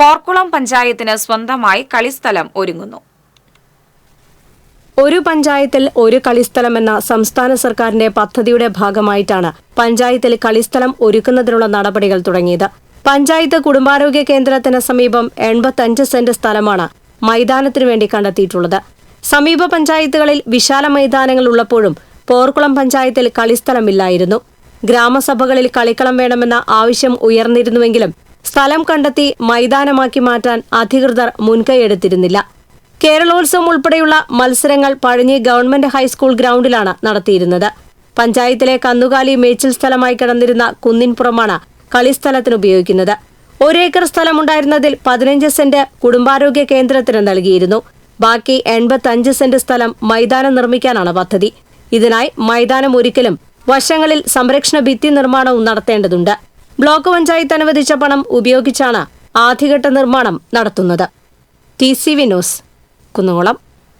പോർക്കുളം പഞ്ചായത്തിന് സ്വന്തമായി കളിസ്ഥലം ഒരുങ്ങുന്നു. ഒരു പഞ്ചായത്തിൽ ഒരു കളിസ്ഥലം എന്ന സംസ്ഥാന സർക്കാരിന്റെ പദ്ധതിയുടെ ഭാഗമായിട്ടാണ് പഞ്ചായത്തിൽ കളിസ്ഥലം ഒരുക്കുന്നതിനുള്ള നടപടികൾ തുടങ്ങിയത്. പഞ്ചായത്ത് കുടുംബാരോഗ്യ കേന്ദ്രത്തിന് സമീപം എൺപത്തഞ്ച് സെന്റ് സ്ഥലമാണ് മൈതാനത്തിനു വേണ്ടി കണ്ടെത്തിയിട്ടുള്ളത്. സമീപ പഞ്ചായത്തുകളിൽ വിശാല മൈതാനങ്ങൾ ഉള്ളപ്പോഴും പോർക്കുളം പഞ്ചായത്തിൽ കളിസ്ഥലമില്ലായിരുന്നു. ഗ്രാമസഭകളിൽ കളിക്കളം വേണമെന്ന ആവശ്യം ഉയർന്നിരുന്നുവെങ്കിലും സ്ഥലം കണ്ടെത്തി മൈതാനമാക്കി മാറ്റാൻ അധികൃതർ മുൻകൈയെടുത്തിരുന്നില്ല. കേരളോത്സവം ഉൾപ്പെടെയുള്ള മത്സരങ്ങൾ പഴഞ്ഞി ഗവൺമെന്റ് ഹൈസ്കൂൾ ഗ്രൗണ്ടിലാണ് നടത്തിയിരുന്നത്. പഞ്ചായത്തിലെ കന്നുകാലി മേച്ചിൽ സ്ഥലമായി കിടന്നിരുന്ന കുന്നിൻപുറമാണ് കളിസ്ഥലത്തിന് ഉപയോഗിക്കുന്നത്. ഒരേക്കർ സ്ഥലമുണ്ടായിരുന്നതിൽ പതിനഞ്ച് സെന്റ് കുടുംബാരോഗ്യ കേന്ദ്രത്തിന് നൽകിയിരുന്നു. ബാക്കി എൺപത്തഞ്ച് സെന്റ് സ്ഥലം മൈതാനം നിർമ്മിക്കാനാണ് പദ്ധതി. ഇതിനായി മൈതാനം ഒരിക്കലും വശങ്ങളിൽ സംരക്ഷണ ഭിത്തി നിർമ്മാണവും നടത്തേണ്ടതുണ്ട്. ബ്ലോക്ക് പഞ്ചായത്ത് അനുവദിച്ച പണം ഉപയോഗിച്ചാണ് ആദ്യഘട്ട നിർമ്മാണം നടത്തുന്നത്. T C V news Kunnamkulam.